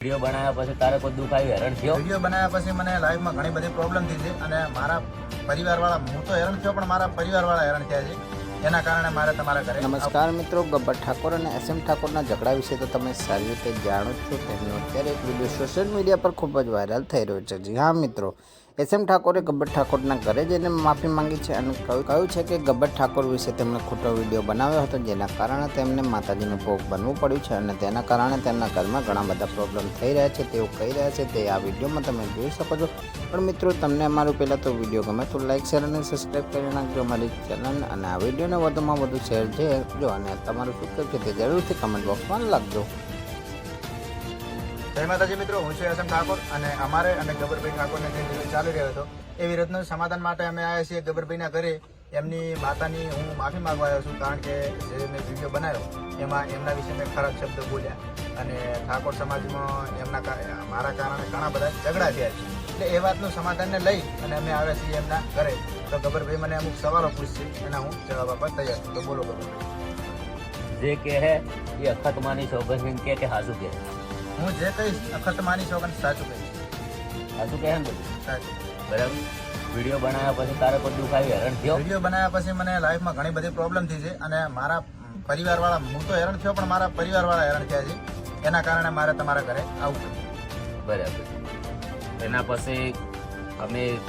Video બનાવ્યા પછી તારે કોઈ દુઃખ આવી હેરાન થયો? વીડિયો બનાવ્યા પછી મને લાઈફમાં ઘણી બધી પ્રોબ્લેમ થઈ છે અને મારા પરિવારવાળા હું તો હેરાન થયો પણ મારા પરિવારવાળા હેરાન થયા છે. એના કારણે મારે તમારા ઘરે નમસ્કાર મિત્રો ગબ્બર ઠાકોર અને એસ એમ ઠાકોરના ઝઘડા વિશે તો તમે સારી રીતે જાણો જ છો. તેમનો અત્યારે એક વીડિયો સોશિયલ મીડિયા પર ખૂબ જ વાયરલ થઈ રહ્યો છે. જી હા મિત્રો એસ એમ ઠાકોરે ગબ્બર ઠાકોરના ઘરે જઈને માફી માંગી છે અને કહ્યું છે કે ગબ્બર ઠાકોર વિશે તેમણે ખોટો વીડિયો બનાવ્યો હતો, જેના કારણે તેમને માતાજીનો ભોગ બનવું પડ્યું છે અને તેના કારણે તેમના ઘરમાં ઘણા બધા પ્રોબ્લેમ થઈ રહ્યા છે, તેઓ કહી રહ્યા છે તે આ વિડીયોમાં તમે જોઈ શકો છો. પણ મિત્રો, તમને અમારું પહેલાં તો વીડિયો ગમે તો લાઇક શેર અને સબસ્ક્રાઈબ કરી નાખજો અમારી ચેનલ અને આ વિડીયોને વધુમાં વધુ શેર છે જો અને તમારું શું છે તે જરૂરથી કમેન્ટ બોક્સમાં લખજો. જય માતાજી મિત્રો, હું છું એસ ઠાકોર અને અમારે અને ગબરભાઈ ઠાકોરને જે વિરોધ ચાલી રહ્યો હતો, એ વિરોધનું સમાધાન માટે અમે આવ્યા છીએ ગબરભાઈના ઘરે. એમની માતાની હું માફી માગવા આવ્યો છું, કારણ કે જે મેં વીડિયો બનાવ્યો, એમાં એમના વિશે મેં ખરાબ શબ્દ બોલ્યા. અને ઠાકોર સમાજમાં એમના મારા કારણે ઘણા બધા ઝઘડા થયા છે. એટલે એ વાતનું સમાધાનને લઈ અને અમે આવ્યા છીએ એમના ઘરે. તો ગબરભાઈ મને અમુક સવાલો પૂછશે, એના હું જવાબ આપવા તૈયાર છું. તો બોલો ગબરભાઈ જે કે હે એ અખતમાની માની સોગંદ કે કે હાસુ કે હું જે કહીશ અખત માની સોગંદ સાચું કહીશ. સાચું કહે બધું? સાચું. બરાબર. વીડિયો બનાવ્યા પછી તારે કોઈ દુઃખ આવ્યું હેરાન થયો? વીડિયો બનાવ્યા પછી મને લાઈફમાં ઘણી બધી પ્રોબ્લેમ થઈ છે અને મારા પરિવારવાળા હું તો હેરાન થયો પણ મારા પરિવારવાળા હેરાન થયા છે. એના કારણે મારે તમારા ઘરે આવવું પડ્યું. બરાબર. એના પછી અમે